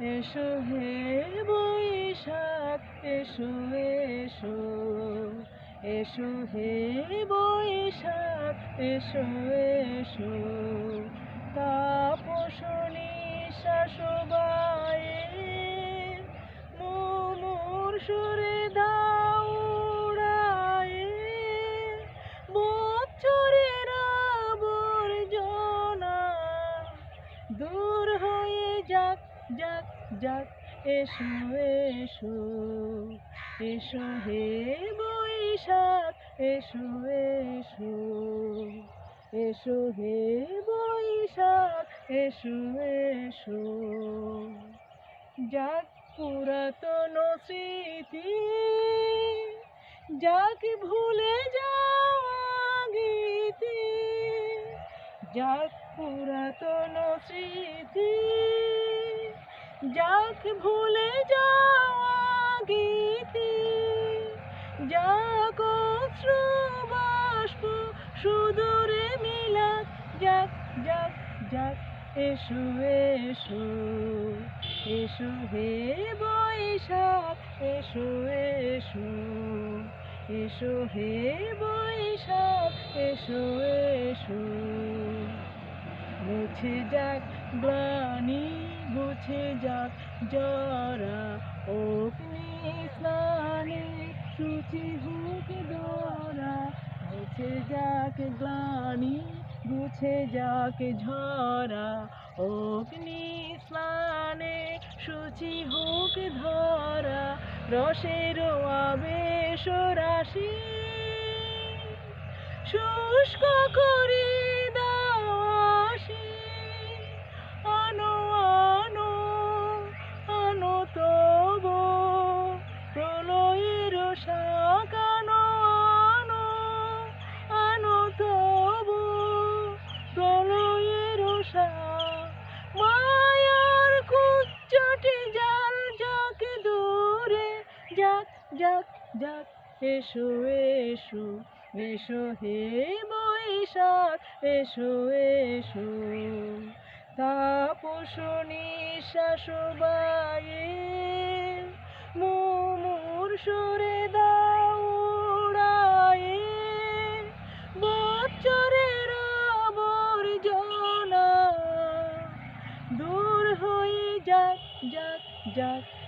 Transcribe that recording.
এসো হে বৈশাখ, এসো এসো। এসো হে বৈশাখ, এসো এসো। তাপসনী শাসবায়ে মুমুর সুরে দাউড়ায়ে বছরের আবর্জনা দূর হয়ে যাক যাক যাক, এসো এসো এসো হে বৈশাখ, এসো এসো এসো হে বৈশাখ, এসো এসো। যাক পুরাতন স্মৃতি, যাক ভুলে যাওয়া গীতি, যাক যাক ভুলে যাওয়া গীতি যাক বাষ্প সুদূরে মিলাক যাক যাক যাক, এসো এসো এসো হে বৈশাখ, এসো এসো এসো হে বৈশাখ, এসো এসো। মুছে যাক, গ্লানি মুছে যাক জরা অগ্নি স্নানে শুচি হোক দরা মুছে যাক, গ্লানি মুছে যাক ঝরা অগ্নি স্নানে শুচি হোক ধরা রসের আবেশ রাশি শুষ্ক করি যাক যাক, এসো এসো এসো হে বৈশাখ, এসো এসো। তাপসনী শাসবায়ে মুমুর সুরে দাউড়ায়ে বছরের আবর্জনা দূর হয়ে যাক যাক যাক